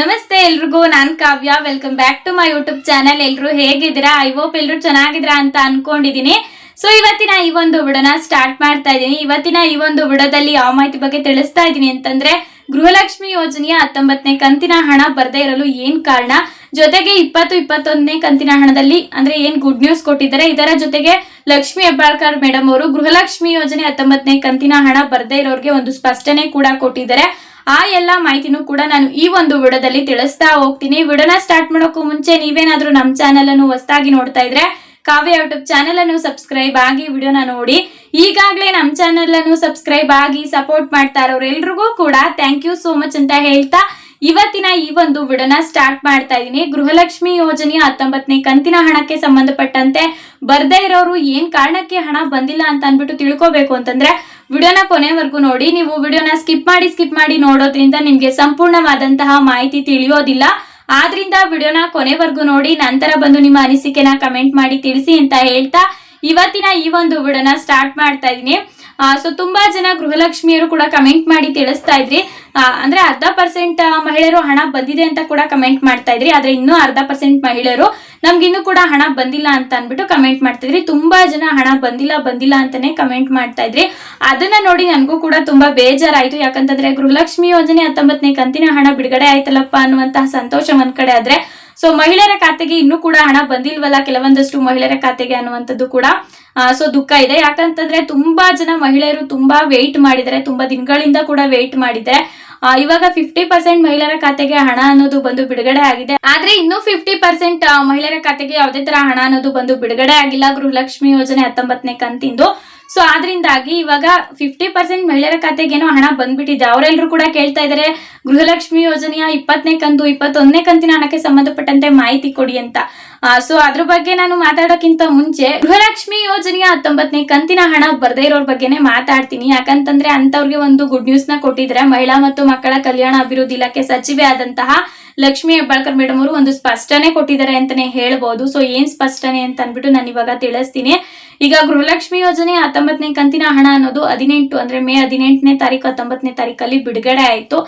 ನಮಸ್ತೆ ಎಲ್ರಿಗೂ, ನಾನ್ Kavya. Welcome back to my YouTube channel ಎಲ್ಲರೂ ಹೇಗಿದ್ದೀರಾ? ಐ ಹೋಪ್ ಎಲ್ಲರೂ ಚೆನ್ನಾಗಿದ್ದೀರಾ ಅಂತ ಅನ್ಕೊಂಡಿದೀನಿ ಸೊ ಇವತ್ತಿನ ಈ ಒಂದು ಬುಡನ ಸ್ಟಾರ್ಟ್ ಮಾಡ್ತಾ ಇದ್ದೀನಿ. ಇವತ್ತಿನ ಈ ಒಂದು ಬುಡದಲ್ಲಿ ಯಾವ ಮಾಹಿತಿ ಬಗ್ಗೆ ತಿಳಿಸ್ತಾ ಇದ್ದೀನಿ ಅಂತಂದ್ರೆ, ಗೃಹಲಕ್ಷ್ಮಿ ಯೋಜನೆಯ ಹತ್ತೊಂಬತ್ತನೇ ಕಂತಿನ ಹಣ ಬರ್ದೇ ಇರಲು ಏನ್ ಕಾರಣ? ಜೊತೆಗೆ ಇಪ್ಪತ್ತು ಇಪ್ಪತ್ತೊಂದನೇ ಕಂತಿನ ಹಣದಲ್ಲಿ ಅಂದ್ರೆ ಏನ್ ಗುಡ್ ನ್ಯೂಸ್ ಕೊಟ್ಟಿದ್ದಾರೆ? ಇದರ ಜೊತೆಗೆ ಲಕ್ಷ್ಮಿ ಹೆಬ್ಬಾಳ್ಕರ್ ಮೇಡಮ್ ಅವರು ಗೃಹಲಕ್ಷ್ಮಿ ಯೋಜನೆ ಹತ್ತೊಂಬತ್ತನೇ ಕಂತಿನ ಹಣ ಬರದೇ ಇರೋರಿಗೆ ಒಂದು ಸ್ಪಷ್ಟನೆ ಕೂಡ ಕೊಟ್ಟಿದ್ದಾರೆ. ಆ ಎಲ್ಲಾ ಮಾಹಿತಿನೂ ಕೂಡ ನಾನು ಈ ಒಂದು ವಿಡಿಯೋದಲ್ಲಿ ತಿಳಿಸ್ತಾ ಹೋಗ್ತೀನಿ. ವಿಡಿಯೋನ ಸ್ಟಾರ್ಟ್ ಮಾಡೋಕ್ಕೂ ಮುಂಚೆ ನೀವೇನಾದ್ರೂ ನಮ್ಮ ಚಾನೆಲ್ ಅನ್ನು ಹೊಸದಾಗಿ ನೋಡ್ತಾ ಇದ್ರೆ ಕಾವ್ಯ ಯೂಟ್ಯೂಬ್ ಚಾನೆಲ್ ಅನ್ನು ಸಬ್ಸ್ಕ್ರೈಬ್ ಆಗಿ ವಿಡಿಯೋನ ನೋಡಿ. ಈಗಾಗಲೇ ನಮ್ಮ ಚಾನೆಲ್ ಅನ್ನು ಸಬ್ಸ್ಕ್ರೈಬ್ ಆಗಿ ಸಪೋರ್ಟ್ ಮಾಡ್ತಾ ಇರೋರೆಲ್ರಿಗೂ ಕೂಡ ಥ್ಯಾಂಕ್ ಯು ಸೋ ಮಚ್ ಅಂತ ಹೇಳ್ತಾ ಇವತ್ತಿನ ಈ ಒಂದು ವಿಡನ ಸ್ಟಾರ್ಟ್ ಮಾಡ್ತಾ ಇದ್ದೀನಿ. ಗೃಹಲಕ್ಷ್ಮಿ ಯೋಜನೆಯ ಹತ್ತೊಂಬತ್ತನೇ ಕಂತಿನ ಹಣಕ್ಕೆ ಸಂಬಂಧಪಟ್ಟಂತೆ ಬರ್ದೇ ಇರೋರು ಏನ್ ಕಾರಣಕ್ಕೆ ಹಣ ಬಂದಿಲ್ಲ ಅಂತ ಅನ್ಬಿಟ್ಟು ತಿಳ್ಕೊಬೇಕು ಅಂತಂದ್ರೆ ವಿಡಿಯೋನ ಕೊನೆವರೆಗೂ ನೋಡಿ. ನೀವು ವಿಡಿಯೋನ ಸ್ಕಿಪ್ ಮಾಡಿ ಸ್ಕಿಪ್ ಮಾಡಿ ನೋಡೋದ್ರಿಂದ ನಿಮ್ಗೆ ಸಂಪೂರ್ಣವಾದಂತಹ ಮಾಹಿತಿ ತಿಳಿಯೋದಿಲ್ಲ. ಆದ್ರಿಂದ ವಿಡಿಯೋನ ಕೊನೆವರೆಗೂ ನೋಡಿ, ನಂತರ ಬಂದು ನಿಮ್ಮ ಅನಿಸಿಕೆನ ಕಮೆಂಟ್ ಮಾಡಿ ತಿಳಿಸಿ ಅಂತ ಹೇಳ್ತಾ ಇವತ್ತಿನ ಈ ಒಂದು ವಿಡಿಯೋನ ಸ್ಟಾರ್ಟ್ ಮಾಡ್ತಾ ಇದ್ದೀನಿ. ಸೊ ತುಂಬಾ ಜನ ಗೃಹಲಕ್ಷ್ಮಿಯರು ಕೂಡ ಕಮೆಂಟ್ ಮಾಡಿ ತಿಳಿಸ್ತಾ ಇದ್ರಿ. ಅಂದ್ರೆ ಅರ್ಧ ಪರ್ಸೆಂಟ್ ಮಹಿಳೆಯರು ಹಣ ಬಂದಿದೆ ಅಂತ ಕೂಡ ಕಮೆಂಟ್ ಮಾಡ್ತಾ ಇದ್ರಿ. ಆದ್ರೆ ಇನ್ನೂ ಅರ್ಧ ಪರ್ಸೆಂಟ್ ಮಹಿಳೆಯರು ನಮ್ಗಿನ್ನೂ ಕೂಡ ಹಣ ಬಂದಿಲ್ಲ ಅಂತ ಅನ್ಬಿಟ್ಟು ಕಮೆಂಟ್ ಮಾಡ್ತಿದ್ರಿ. ತುಂಬಾ ಜನ ಹಣ ಬಂದಿಲ್ಲ ಬಂದಿಲ್ಲ ಅಂತಾನೆ ಕಮೆಂಟ್ ಮಾಡ್ತಾ ಇದ್ರಿ ಅದನ್ನ ನೋಡಿ ನನಗೂ ಕೂಡ ತುಂಬಾ ಬೇಜಾರಾಯ್ತು. ಯಾಕಂತಂದ್ರೆ ಗೃಹಲಕ್ಷ್ಮಿ ಯೋಜನೆ ಹತ್ತೊಂಬತ್ತನೇ ಕಂತಿನ ಹಣ ಬಿಡುಗಡೆ ಆಯ್ತಲ್ಲಪ್ಪ ಅನ್ನುವಂತಹ ಸಂತೋಷ ಒಂದ್ ಕಡೆ ಆದ್ರೆ ಸೊ ಮಹಿಳೆಯರ ಖಾತೆಗೆ ಇನ್ನೂ ಕೂಡ ಹಣ ಬಂದಿಲ್ವಲ್ಲ? ಕೆಲವೊಂದಷ್ಟು ಮಹಿಳೆಯರ ಖಾತೆಗೆ ಅನ್ನುವಂಥದ್ದು ಕೂಡ ಸೊ ದುಃಖ ಇದೆ. ಯಾಕಂತಂದ್ರೆ ತುಂಬಾ ಜನ ಮಹಿಳೆಯರು ತುಂಬಾ ವೆಯ್ಟ್ ಮಾಡಿದರೆ ತುಂಬಾ ದಿನಗಳಿಂದ ಕೂಡ ವೆಯ್ಟ್ ಮಾಡಿದ್ದಾರೆ. ಇವಾಗ ಫಿಫ್ಟಿ ಪರ್ಸೆಂಟ್ ಮಹಿಳೆಯರ ಖಾತೆಗೆ ಹಣ ಅನ್ನೋದು ಬಂದು ಬಿಡುಗಡೆ ಆಗಿದೆ. ಆದ್ರೆ ಇನ್ನು ಫಿಫ್ಟಿ ಪರ್ಸೆಂಟ್ ಮಹಿಳೆಯರ ಖಾತೆಗೆ ಯಾವುದೇ ತರ ಹಣ ಅನ್ನೋದು ಬಂದು ಬಿಡುಗಡೆ ಆಗಿಲ್ಲ. ಗೃಹಲಕ್ಷ್ಮಿ ಯೋಜನೆ ಹತ್ತೊಂಬತ್ತನೇ ಕಂತಿಂದು. ಸೊ ಆದ್ರಿಂದಾಗಿ ಇವಾಗ ಫಿಫ್ಟಿ ಪರ್ಸೆಂಟ್ ಮಹಿಳೆಯರ ಖಾತೆಗೇನೋ ಹಣ ಬಂದ್ಬಿಟ್ಟಿದೆ. ಅವರೆಲ್ಲರೂ ಕೂಡ ಕೇಳ್ತಾ ಇದಾರೆ, ಗೃಹಲಕ್ಷ್ಮಿ ಯೋಜನೆಯ ಇಪ್ಪತ್ತನೇ ಕಂತು, ಇಪ್ಪತ್ತೊಂದನೇ ಕಂತಿನ ಹಣಕ್ಕೆ ಸಂಬಂಧಪಟ್ಟಂತೆ ಮಾಹಿತಿ ಕೊಡಿ ಅಂತ. ಸೊ ಅದ್ರ ಬಗ್ಗೆ ನಾನು ಮಾತಾಡೋಕ್ಕಿಂತ ಮುಂಚೆ ಗೃಹಲಕ್ಷ್ಮಿ ಯೋಜನೆಯ ಹತ್ತೊಂಬತ್ತನೇ ಕಂತಿನ ಹಣ ಬರದೇ ಇರೋರ್ ಬಗ್ಗೆನೇ ಮಾತಾಡ್ತೀನಿ. ಯಾಕಂತಂದ್ರೆ ಅಂತವ್ರಿಗೆ ಒಂದು ಗುಡ್ ನ್ಯೂಸ್ನ ಕೊಟ್ಟಿದ್ರೆ ಮಹಿಳಾ ಮತ್ತು ಮಕ್ಕಳ ಕಲ್ಯಾಣ ಅಭಿವೃದ್ಧಿ ಇಲಾಖೆ ಸಚಿವೆ ಆದಂತಹ ಲಕ್ಷ್ಮಿ ಹೆಬ್ಬಾಳ್ಕರ್ ಮೇಡಮ್ ಅವರು ಒಂದು ಸ್ಪಷ್ಟನೆ ಕೊಟ್ಟಿದ್ದಾರೆ ಅಂತಾನೆ ಹೇಳ್ಬೋದು. ಸೊ ಏನ್ ಸ್ಪಷ್ಟನೆ ಅಂತ ಅನ್ಬಿಟ್ಟು ನಾನು ಇವಾಗ ತಿಳಿಸ್ತೀನಿ. ಈಗ ಗೃಹಲಕ್ಷ್ಮಿ ಯೋಜನೆ ಹತ್ತೊಂಬತ್ತನೇ ಕಂತಿನ ಹಣ ಅನ್ನೋದು ಹದಿನೆಂಟು ಅಂದ್ರೆ ಮೇ ಹದಿನೆಂಟನೇ ತಾರೀಕು ಹತ್ತೊಂಬತ್ತನೇ ತಾರೀಕಲ್ಲಿ ಬಿಡುಗಡೆ ಆಯ್ತು.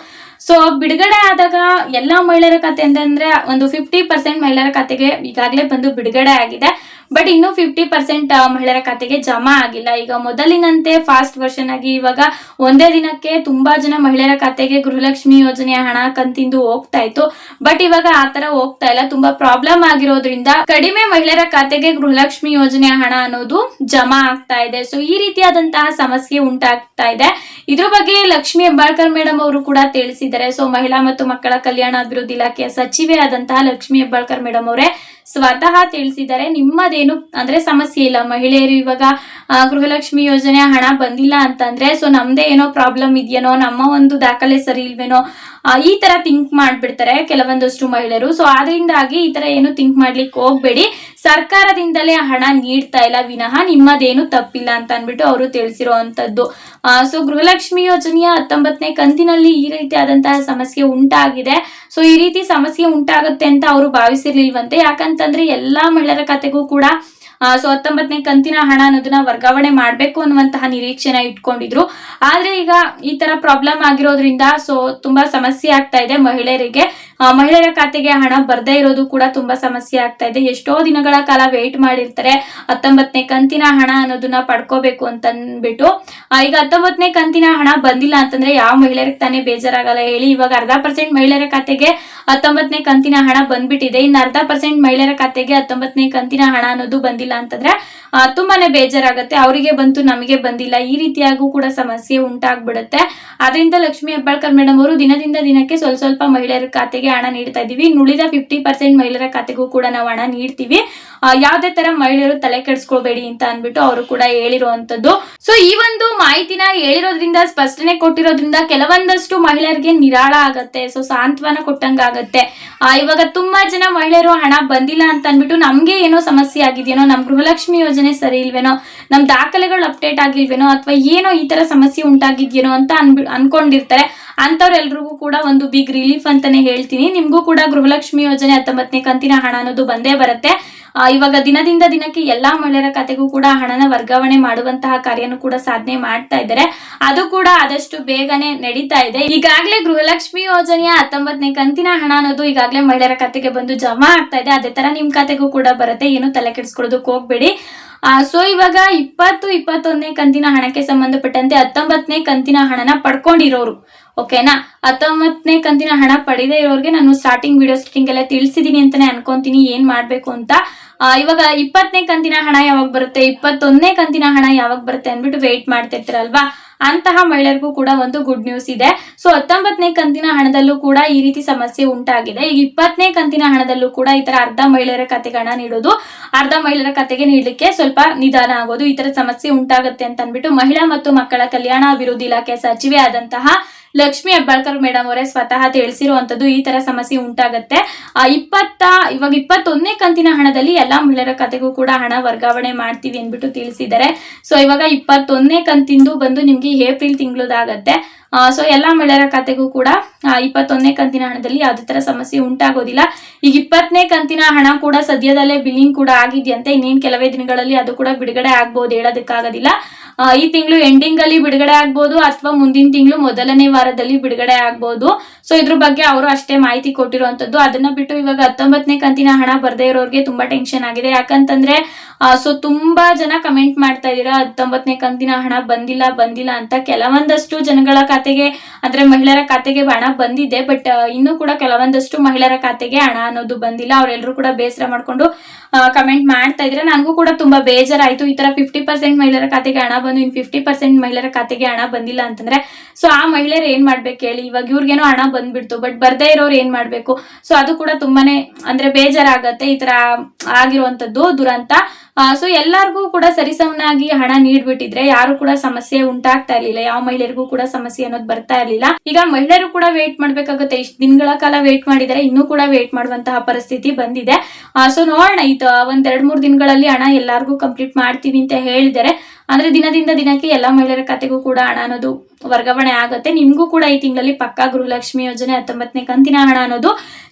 ಸೊ ಬಿಡುಗಡೆ ಆದಾಗ ಎಲ್ಲಾ ಮಹಿಳೆಯರ ಖಾತೆ ಅಂತಂದ್ರೆ ಒಂದು ಫಿಫ್ಟಿ ಪರ್ಸೆಂಟ್ ಮಹಿಳೆಯರ ಖಾತೆಗೆ ಈಗಾಗಲೇ ಬಂದು ಬಿಡುಗಡೆ ಆಗಿದೆ. ಬಟ್ ಇನ್ನು ಫಿಫ್ಟಿ ಪರ್ಸೆಂಟ್ ಮಹಿಳೆಯರ ಖಾತೆಗೆ ಜಮಾ ಆಗಿಲ್ಲ. ಈಗ ಮೊದಲಿನಂತೆ ಫಾಸ್ಟ್ ವರ್ಷನ್ ಆಗಿ ಇವಾಗ ಒಂದೇ ದಿನಕ್ಕೆ ತುಂಬಾ ಜನ ಮಹಿಳೆಯರ ಖಾತೆಗೆ ಗೃಹಲಕ್ಷ್ಮಿ ಯೋಜನೆಯ ಹಣ ಕಂತಿಂದು ಹೋಗ್ತಾ ಇತ್ತು. ಬಟ್ ಇವಾಗ ಆ ತರ ಹೋಗ್ತಾ ಇಲ್ಲ. ತುಂಬಾ ಪ್ರಾಬ್ಲಮ್ ಆಗಿರೋದ್ರಿಂದ ಕಡಿಮೆ ಮಹಿಳೆಯರ ಖಾತೆಗೆ ಗೃಹಲಕ್ಷ್ಮಿ ಯೋಜನೆಯ ಹಣ ಅನ್ನೋದು ಜಮಾ ಆಗ್ತಾ ಇದೆ. ಸೊ ಈ ರೀತಿಯಾದಂತಹ ಸಮಸ್ಯೆ ಉಂಟಾಗ್ತಾ ಇದೆ. ಇದ್ರ ಬಗ್ಗೆ ಲಕ್ಷ್ಮಿ ಹೆಬ್ಬಾಳ್ಕರ್ ಮೇಡಮ್ ಅವರು ಕೂಡ ತಿಳಿಸಿದ್ದಾರೆ. ಸೊ ಮಹಿಳಾ ಮತ್ತು ಮಕ್ಕಳ ಕಲ್ಯಾಣ ಅಭಿವೃದ್ಧಿ ಇಲಾಖೆಯ ಸಚಿವೆ ಆದಂತಹ ಲಕ್ಷ್ಮಿ ಹೆಬ್ಬಾಳ್ಕರ್ ಮೇಡಮ್ ಅವರೇ ಸ್ವತಃ ತಿಳಿಸಿದ್ದಾರೆ ನಿಮ್ಮದೇನು ಅಂದ್ರೆ ಸಮಸ್ಯೆ ಇಲ್ಲ. ಮಹಿಳೆಯರು ಇವಾಗ ಗೃಹಲಕ್ಷ್ಮಿ ಯೋಜನೆ ಹಣ ಬಂದಿಲ್ಲ ಅಂತಂದ್ರೆ ಸೊ ನಮ್ದೇ ಏನೋ ಪ್ರಾಬ್ಲಮ್ ಇದೆಯೇನೋ, ನಮ್ಮ ಒಂದು ದಾಖಲೆ ಸರಿ ಇಲ್ವೇನೋ ಈ ತರ ಥಿಂಕ್ ಮಾಡ್ಬಿಡ್ತಾರೆ ಕೆಲವೊಂದಷ್ಟು ಮಹಿಳೆಯರು. ಸೊ ಅದರಿಂದಾಗಿ ಈ ತರ ಏನು ಥಿಂಕ್ ಮಾಡ್ಲಿಕ್ಕೆ ಹೋಗ್ಬೇಡಿ. ಸರ್ಕಾರದಿಂದಲೇ ಹಣ ನೀಡ್ತಾ ಇಲ್ಲ, ವಿನಃ ನಿಮ್ಮದೇನು ತಪ್ಪಿಲ್ಲ ಅಂತ ಅಂದ್ಬಿಟ್ಟು ಅವರು ತಿಳಿಸಿರುವಂತದ್ದು ಸೊ ಗೃಹಲಕ್ಷ್ಮಿ ಯೋಜನೆಯ ಹತ್ತೊಂಬತ್ತನೇ ಕಂತಿನಲ್ಲಿ ಈ ರೀತಿಯಾದಂತಹ ಸಮಸ್ಯೆ ಉಂಟಾಗಿದೆ. ಸೊ ಈ ರೀತಿ ಸಮಸ್ಯೆ ಉಂಟಾಗುತ್ತೆ ಅಂತ ಅವರು ಭಾವಿಸಿರ್ಲಿಲ್ವಂತೆ. ಯಾಕಂತಂದ್ರೆ ಎಲ್ಲಾ ಮಹಿಳೆಯರ ಕತೆಗೂ ಕೂಡ ಸೊ ಹತ್ತೊಂಬತ್ತನೇ ಕಂತಿನ ಹಣ ಅನ್ನೋದನ್ನ ವರ್ಗಾವಣೆ ಮಾಡ್ಬೇಕು ಅನ್ನುವಂತಹ ನಿರೀಕ್ಷೆನ ಇಟ್ಕೊಂಡಿದ್ರು. ಆದ್ರೆ ಈಗ ಈ ತರ ಪ್ರಾಬ್ಲಮ್ ಆಗಿರೋದ್ರಿಂದ, ಸೊ ತುಂಬಾ ಸಮಸ್ಯೆ ಆಗ್ತಾ ಇದೆ ಮಹಿಳೆಯರಿಗೆ. ಮಹಿಳೆಯರ ಖಾತೆಗೆ ಹಣ ಬರ್ದೇ ಇರೋದು ಕೂಡ ತುಂಬಾ ಸಮಸ್ಯೆ ಆಗ್ತಾ ಇದೆ. ಎಷ್ಟೋ ದಿನಗಳ ಕಾಲ ವೇಟ್ ಮಾಡಿರ್ತಾರೆ. ಹತ್ತೊಂಬತ್ತನೇ ಕಂತಿನ ಹಣ ಅನ್ನೋದನ್ನ ಪಡ್ಕೋಬೇಕು ಅಂತ ಅಂದ್ಬಿಟ್ಟು ಈಗ ಹತ್ತೊಂಬತ್ತನೇ ಕಂತಿನ ಹಣ ಬಂದಿಲ್ಲ ಅಂತಂದ್ರೆ ಯಾವ ಮಹಿಳೆಯರಿಗೆ ತಾನೇ ಬೇಜಾರಾಗಲ್ಲ ಹೇಳಿ. ಇವಾಗ ಅರ್ಧ ಪರ್ಸೆಂಟ್ ಮಹಿಳೆಯರ ಖಾತೆಗೆ ಹತ್ತೊಂಬತ್ತನೇ ಕಂತಿನ ಹಣ ಬಂದ್ಬಿಟ್ಟಿದೆ. ಇನ್ನು ಅರ್ಧ ಪರ್ಸೆಂಟ್ ಮಹಿಳೆಯರ ಖಾತೆಗೆ ಹತ್ತೊಂಬತ್ತನೇ ಕಂತಿನ ಹಣ ಅನ್ನೋದು ಬಂದಿಲ್ಲ ಅಂತಂದ್ರೆ ತುಂಬಾನೇ ಬೇಜಾರಾಗುತ್ತೆ. ಅವರಿಗೆ ಬಂತು, ನಮಗೆ ಬಂದಿಲ್ಲ. ಈ ರೀತಿಯಾಗೂ ಕೂಡ ಸಮಸ್ಯೆ ಉಂಟಾಗ್ಬಿಡುತ್ತೆ. ಅದರಿಂದ ಲಕ್ಷ್ಮಿ ಹೆಬ್ಬಾಳ್ಕರ್ ಮೇಡಮ್ ಅವರು ದಿನದಿಂದ ದಿನಕ್ಕೆ ಸ್ವಲ್ಪ ಸ್ವಲ್ಪ ಮಹಿಳೆಯರ ಖಾತೆಗೆ ಹಣ ನೀಡ್ತಾ ಇದೀವಿ ನುಳಿದ ಫಿಫ್ಟಿ ಪರ್ಸೆಂಟ್ ಮಹಿಳೆಯರ ಖಾತೆಗೂ ಕೂಡ ನಾವು ಹಣ ನೀಡ್ತೀವಿ. ಯಾವುದೇ ತರ ಮಹಿಳೆಯರು ತಲೆ ಕೆಡಿಸ್ಕೊಳ್ಬೇಡಿ ಅಂತ ಅಂದ್ಬಿಟ್ಟು ಅವರು ಕೂಡ ಹೇಳಿರುವಂತದ್ದು ಸೊ ಈ ಒಂದು ಮಾಹಿತಿನ ಹೇಳಿರೋದ್ರಿಂದ ಸ್ಪಷ್ಟನೆ ಕೊಟ್ಟಿರೋದ್ರಿಂದ ಕೆಲವೊಂದಷ್ಟು ಮಹಿಳೆಯರಿಗೆ ನಿರಾಳ ಆಗತ್ತೆ. ಸೊ ಸಾಂತ್ವನ ಕೊಟ್ಟಂಗಾಗತ್ತೆ ಆ, ಇವಾಗ ತುಂಬಾ ಜನ ಮಹಿಳೆಯರು ಹಣ ಬಂದಿಲ್ಲ ಅಂತ ಅಂದ್ಬಿಟ್ಟು ನಮ್ಗೆ ಏನೋ ಸಮಸ್ಯೆ ಆಗಿದೆಯೇನೋ ನಮ್ ಗೃಹಲಕ್ಷ್ಮಿ ಯೋಜನೆ ಸರಿ ಇಲ್ವೇನೋ ನಮ್ ದಾಖಲೆಗಳು ಅಪ್ಡೇಟ್ ಆಗಿಲ್ವೇನೋ ಅಥವಾ ಏನೋ ಈ ತರ ಸಮಸ್ಯೆ ಉಂಟಾಗಿದ್ಯೇನೋ ಅಂತ ಅನ್ಬಿ ಅನ್ಕೊಂಡಿರ್ತಾರೆ. ಅಂತವ್ರೆಲ್ರಿಗೂ ಕೂಡ ಒಂದು ಬಿಗ್ ರಿಲೀಫ್ ಅಂತಾನೆ ಹೇಳ್ತೀನಿ. ನಿಮ್ಗೂ ಕೂಡ ಗೃಹಲಕ್ಷ್ಮಿ ಯೋಜನೆ ಹತ್ತೊಂಬತ್ತನೇ ಕಂತಿನ ಹಣ ಅನ್ನೋದು ಬಂದೇ ಬರುತ್ತೆ. ಇವಾಗ ದಿನದಿಂದ ದಿನಕ್ಕೆ ಎಲ್ಲಾ ಮಹಿಳೆಯರ ಖಾತೆಗೂ ಕೂಡ ಹಣನ ವರ್ಗಾವಣೆ ಮಾಡುವಂತಹ ಕಾರ್ಯನು ಕೂಡ ಸಾಧನೆ ಮಾಡ್ತಾ ಇದ್ದಾರೆ. ಅದು ಕೂಡ ಆದಷ್ಟು ಬೇಗನೆ ನಡೀತಾ ಇದೆ. ಈಗಾಗಲೇ ಗೃಹಲಕ್ಷ್ಮಿ ಯೋಜನೆಯ ಹತ್ತೊಂಬತ್ತನೇ ಕಂತಿನ ಹಣ ಅನ್ನೋದು ಈಗಾಗಲೇ ಮಹಿಳೆಯರ ಖಾತೆಗೆ ಬಂದು ಜಮಾ ಆಗ್ತಾ ಇದೆ. ಅದೇ ತರ ನಿಮ್ ಖಾತೆಗೂ ಕೂಡ ಬರುತ್ತೆ. ಏನು ತಲೆ ಕೆಡಿಸ್ಕೊಳ್ಳೋದಕ್ಕೆ ಹೋಗ್ಬೇಡಿ. ಸೊ ಇವಾಗ ಇಪ್ಪತ್ತು, ಇಪ್ಪತ್ತೊಂದನೇ ಕಂತಿನ ಹಣಕ್ಕೆ ಸಂಬಂಧಪಟ್ಟಂತೆ ಹತ್ತೊಂಬತ್ತನೇ ಕಂತಿನ ಹಣನ ಪಡ್ಕೊಂಡಿರೋರು. ಓಕೆನಾ? ಹತ್ತೊಂಬತ್ತನೇ ಕಂತಿನ ಹಣ ಪಡೆದೇ ಇರೋರಿಗೆ ನಾನು ಸ್ಟಾರ್ಟಿಂಗ್ ವಿಡಿಯೋ ಸ್ಟಾರ್ಟಿಂಗ್ ಎಲ್ಲ ತಿಳಿಸಿದೀನಿ ಅಂತಾನೆ ಅನ್ಕೊಂತೀನಿ, ಏನ್ ಮಾಡ್ಬೇಕು ಅಂತ. ಇವಾಗ ಇಪ್ಪತ್ತನೇ ಕಂತಿನ ಹಣ ಯಾವಾಗ ಬರುತ್ತೆ? ಇಪ್ಪತ್ತೊಂದನೇ ಕಂತಿನ ಹಣ ಯಾವಾಗ ಬರುತ್ತೆ ಅಂದ್ಬಿಟ್ಟು ವೆಯ್ಟ್ ಮಾಡ್ತಿರ್ತೀರಲ್ವಾ? ಅಂತಹ ಮಹಿಳೆಯರಿಗೂ ಕೂಡ ಒಂದು ಗುಡ್ ನ್ಯೂಸ್ ಇದೆ. ಸೊ ಹತ್ತೊಂಬತ್ತನೇ ಕಂತಿನ ಹಣದಲ್ಲೂ ಕೂಡ ಈ ರೀತಿ ಸಮಸ್ಯೆ ಉಂಟಾಗಿದೆ. ಈಗ ಇಪ್ಪತ್ತನೇ ಕಂತಿನ ಹಣದಲ್ಲೂ ಕೂಡ ಈ ತರ ಅರ್ಧ ಮಹಿಳೆಯರ ಖಾತೆಗೆ ಹಣ ನೀಡೋದು, ಅರ್ಧ ಮಹಿಳೆಯರ ಕತೆಗೆ ನೀಡಲಿಕ್ಕೆ ಸ್ವಲ್ಪ ನಿಧಾನ ಆಗೋದು ಈ ತರ ಸಮಸ್ಯೆ ಉಂಟಾಗುತ್ತೆ ಅಂತ ಅಂದ್ಬಿಟ್ಟು ಮಹಿಳಾ ಮತ್ತು ಮಕ್ಕಳ ಕಲ್ಯಾಣ ಅಭಿವೃದ್ಧಿ ಇಲಾಖೆ ಸಚಿವೆ ಆದಂತಹ ಲಕ್ಷ್ಮಿ ಹೆಬ್ಬಾಳ್ಕರ್ ಮೇಡಮ್ ಅವರೇ ಸ್ವತಃ ತಿಳಿಸಿರುವಂತದ್ದು ಈ ತರ ಸಮಸ್ಯೆ ಉಂಟಾಗತ್ತೆ. ಇಪ್ಪತ್ತ, ಇವಾಗ ಇಪ್ಪತ್ತೊಂದನೇ ಕಂತಿನ ಹಣದಲ್ಲಿ ಎಲ್ಲಾ ಮಹಿಳೆಯರ ಕತೆಗೂ ಕೂಡ ಹಣ ವರ್ಗಾವಣೆ ಮಾಡ್ತೀವಿ ಅಂದ್ಬಿಟ್ಟು ತಿಳಿಸಿದ್ದಾರೆ. ಸೊ ಇವಾಗ ಇಪ್ಪತ್ತೊಂದನೇ ಕಂತಿಂದು ಬಂದು ನಿಮ್ಗೆ ಏಪ್ರಿಲ್ ತಿಂಗಳದಾಗತ್ತೆ. ಸೊ ಎಲ್ಲಾ ಮಹಿಳೆಯರ ಕತೆಗೂ ಕೂಡ ಇಪ್ಪತ್ತೊಂದನೇ ಕಂತಿನ ಹಣದಲ್ಲಿ ಯಾವುದೇ ತರ ಸಮಸ್ಯೆ ಉಂಟಾಗೋದಿಲ್ಲ. ಈಗ ಇಪ್ಪತ್ತನೇ ಕಂತಿನ ಹಣ ಕೂಡ ಸದ್ಯದಲ್ಲೇ ಬಿಲ್ಲಿಂಗ್ ಕೂಡ ಆಗಿದೆಯಂತೆ. ಇನ್ನೇನ್ ಕೆಲವೇ ದಿನಗಳಲ್ಲಿ ಅದು ಕೂಡ ಬಿಡುಗಡೆ ಆಗ್ಬಹುದು ಹೇಳೋದಕ್ಕಾಗೋದಿಲ್ಲ. ಈ ತಿಂಗಳು ಎಂಡಿಂಗ್ ಅಲ್ಲಿ ಬಿಡುಗಡೆ ಆಗ್ಬೋದು ಅಥವಾ ಮುಂದಿನ ತಿಂಗಳು ಮೊದಲನೇ ವಾರದಲ್ಲಿ ಬಿಡುಗಡೆ ಆಗ್ಬೋದು. ಸೊ ಇದ್ರ ಬಗ್ಗೆ ಅವರು ಅಷ್ಟೇ ಮಾಹಿತಿ ಕೊಟ್ಟಿರುವಂತದ್ದು. ಅದನ್ನ ಬಿಟ್ಟು ಇವಾಗ ಹತ್ತೊಂಬತ್ತನೇ ಕಂತಿನ ಹಣ ಬರದೇ ಇರೋರಿಗೆ ತುಂಬಾ ಟೆನ್ಷನ್ ಆಗಿದೆ. ಯಾಕಂತಂದ್ರೆ ಸೊ ತುಂಬಾ ಜನ ಕಮೆಂಟ್ ಮಾಡ್ತಾ ಇದ್ದೀರಾ, ಹತ್ತೊಂಬತ್ತನೇ ಕಂತಿನ ಹಣ ಬಂದಿಲ್ಲ ಬಂದಿಲ್ಲ ಅಂತ. ಕೆಲವೊಂದಷ್ಟು ಜನಗಳ ಖಾತೆಗೆ, ಅಂದ್ರೆ ಮಹಿಳೆಯರ ಖಾತೆಗೆ ಹಣ ಬಂದಿದೆ ಬಟ್ ಇನ್ನೂ ಕೂಡ ಕೆಲವೊಂದಷ್ಟು ಮಹಿಳೆಯರ ಖಾತೆಗೆ ಹಣ ಅನ್ನೋದು ಬಂದಿಲ್ಲ. ಅವರೆಲ್ಲರೂ ಕೂಡ ಬೇಸರ ಮಾಡ್ಕೊಂಡು ಕಮೆಂಟ್ ಮಾಡ್ತಾ ಇದ್ರೆ ನನಗೂ ಕೂಡ ತುಂಬಾ ಬೇಜಾರಾಯ್ತು. ಈ ತರ ಫಿಫ್ಟಿ ಪರ್ಸೆಂಟ್ ಮಹಿಳೆಯರ ಖಾತೆಗೆ ಹಣ ಬಂದು ಇನ್ ಫಿಫ್ಟಿ ಪರ್ಸೆಂಟ್ ಮಹಿಳೆಯರ ಖಾತೆಗೆ ಹಣ ಬಂದಿಲ್ಲ ಅಂತಂದ್ರೆ ಸೊ ಆ ಮಹಿಳೆಯರು ಏನ್ ಮಾಡ್ಬೇಕು ಹೇಳಿ? ಇವಾಗ ಇವ್ರಿಗೇನೋ ಹಣ ಬಂದ್ಬಿಡ್ತು ಬಟ್ ಬರ್ದೇ ಇರೋರು ಏನ್ ಮಾಡ್ಬೇಕು? ಸೊ ಅದು ಕೂಡ ತುಂಬಾನೇ ಅಂದ್ರೆ ಬೇಜಾರಾಗತ್ತೆ, ಈ ತರ ಆಗಿರುವಂತದ್ದು ದುರಂತ. ಸೊ ಎಲ್ಲಾರ್ಗೂ ಕೂಡ ಸರಿಸಮನಾಗಿ ಹಣ ನೀಡ್ಬಿಟ್ಟಿದ್ರೆ ಯಾರು ಕೂಡ ಸಮಸ್ಯೆ ಉಂಟಾಗ್ತಾ ಇರ್ಲಿಲ್ಲ, ಯಾವ ಮಹಿಳೆಯರಿಗೂ ಕೂಡ ಸಮಸ್ಯೆ ಅನ್ನೋದು ಬರ್ತಾ ಇರ್ಲಿಲ್ಲ. ಈಗ ಮಹಿಳೆಯರು ಕೂಡ ವೇಟ್ ಮಾಡ್ಬೇಕಾಗುತ್ತೆ, ಇಷ್ಟು ದಿನಗಳ ಕಾಲ ವೇಟ್ ಮಾಡಿದರೆ ಇನ್ನೂ ಕೂಡ ವೇಟ್ ಮಾಡುವಂತಹ ಪರಿಸ್ಥಿತಿ ಬಂದಿದೆ. ಸೊ ನೋಡೋಣ ಇದು ಒಂದ್ ಎರಡ್ ಮೂರ್ ದಿನಗಳಲ್ಲಿ ಹಣ ಎಲ್ಲಾರ್ಗೂ ಕಂಪ್ಲೀಟ್ ಮಾಡ್ತೀವಿ ಅಂತ ಹೇಳಿದ್ದಾರೆ ಅಂದ್ರೆ ದಿನದಿಂದ ದಿನಕ್ಕೆ ಎಲ್ಲಾ ಮಹಿಳೆಯರ ಖಾತೆಗೂ ಕೂಡ ಹಣ ಅನ್ನೋದು ವರ್ಗಾವಣೆ ಆಗುತ್ತೆ. ನಿಮ್ಗೂ ಕೂಡ ಈ ತಿಂಗಳಲ್ಲಿ ಪಕ್ಕಾ ಗೃಹಲಕ್ಷ್ಮಿ ಯೋಜನೆ ಹತ್ತೊಂಬತ್ತನೇ ಕಂತಿನ ಹಣ ಅನ್ನೋದು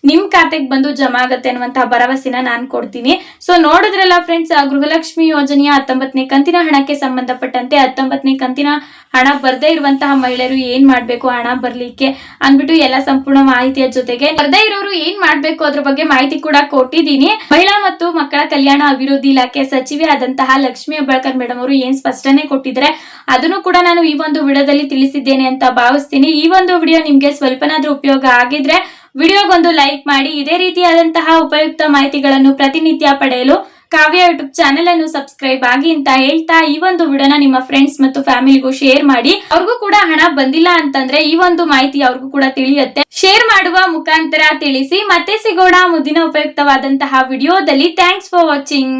ನಿಮ್ ಖಾತೆಗೆ ಬಂದು ಜಮಾ ಆಗುತ್ತೆ ಅನ್ನುವಂತಹ ಭರವಸೆನ ನಾನು ಕೊಡ್ತೀನಿ. ಸೊ ನೋಡಿದ್ರಲ್ಲ ಫ್ರೆಂಡ್ಸ್ ಗೃಹಲಕ್ಷ್ಮಿ ಯೋಜನೆಯ ಹತ್ತೊಂಬತ್ತನೇ ಕಂತಿನ ಹಣಕ್ಕೆ ಸಂಬಂಧಪಟ್ಟಂತೆ ಹತ್ತೊಂಬತ್ತನೇ ಕಂತಿನ ಹಣ ಬರದೇ ಇರುವಂತಹ ಮಹಿಳೆಯರು ಏನ್ ಮಾಡ್ಬೇಕು, ಹಣ ಬರ್ಲಿಕ್ಕೆ ಅಂದ್ಬಿಟ್ಟು ಎಲ್ಲ ಸಂಪೂರ್ಣ ಮಾಹಿತಿಯ ಜೊತೆಗೆ ಬರ್ದೇ ಇರೋರು ಏನ್ ಮಾಡ್ಬೇಕು ಅದ್ರ ಬಗ್ಗೆ ಮಾಹಿತಿ ಕೂಡ ಕೊಟ್ಟಿದ್ದೀನಿ. ಮಹಿಳಾ ಮತ್ತು ಮಕ್ಕಳ ಕಲ್ಯಾಣ ಅಭಿವೃದ್ಧಿ ಇಲಾಖೆ ಸಚಿವೆ ಆದಂತಹ ಲಕ್ಷ್ಮಿ ಹೆಬ್ಬಾಳ್ಕರ್ ಮೇಡಮ್ ಅವರು ಏನ್ ಸ್ಪಷ್ಟನೆ ಕೊಟ್ಟಿದ್ರೆ ಅದನ್ನು ಕೂಡ ನಾನು ಈ ಒಂದು ವಿಡಿಯೋದಲ್ಲಿ ತಿಳಿಸಿದ್ದೇನೆ ಅಂತ ಭಾವಿಸ್ತೀನಿ. ಈ ಒಂದು ವಿಡಿಯೋ ನಿಮ್ಗೆ ಸ್ವಲ್ಪನಾದ್ರೂ ಉಪಯೋಗ ಆಗಿದ್ರೆ ವಿಡಿಯೋಗೊಂದು ಲೈಕ್ ಮಾಡಿ. ಇದೇ ರೀತಿಯಾದಂತಹ ಉಪಯುಕ್ತ ಮಾಹಿತಿಗಳನ್ನು ಪ್ರತಿನಿತ್ಯ ಪಡೆಯಲು ಕಾವ್ಯ ಯೂಟ್ಯೂಬ್ ಚಾನೆಲ್ ಅನ್ನು ಸಬ್ಸ್ಕ್ರೈಬ್ ಆಗಿ ಅಂತ ಹೇಳ್ತಾ ಈ ಒಂದು ವಿಡಿಯೋನ ನಿಮ್ಮ ಫ್ರೆಂಡ್ಸ್ ಮತ್ತು ಫ್ಯಾಮಿಲಿಗೂ ಶೇರ್ ಮಾಡಿ. ಅವ್ರಿಗೂ ಕೂಡ ಹಣ ಬಂದಿಲ್ಲ ಅಂತಂದ್ರೆ ಈ ಒಂದು ಮಾಹಿತಿ ಅವ್ರಿಗೂ ಕೂಡ ತಿಳಿಯುತ್ತೆ. ಶೇರ್ ಮಾಡುವ ಮುಖಾಂತರ ತಿಳಿಸಿ. ಮತ್ತೆ ಸಿಗೋಣ ಮುಂದಿನ ಉಪಯುಕ್ತವಾದಂತಹ ವಿಡಿಯೋದಲ್ಲಿ ಥ್ಯಾಂಕ್ಸ್ ಫಾರ್ ವಾಚಿಂಗ್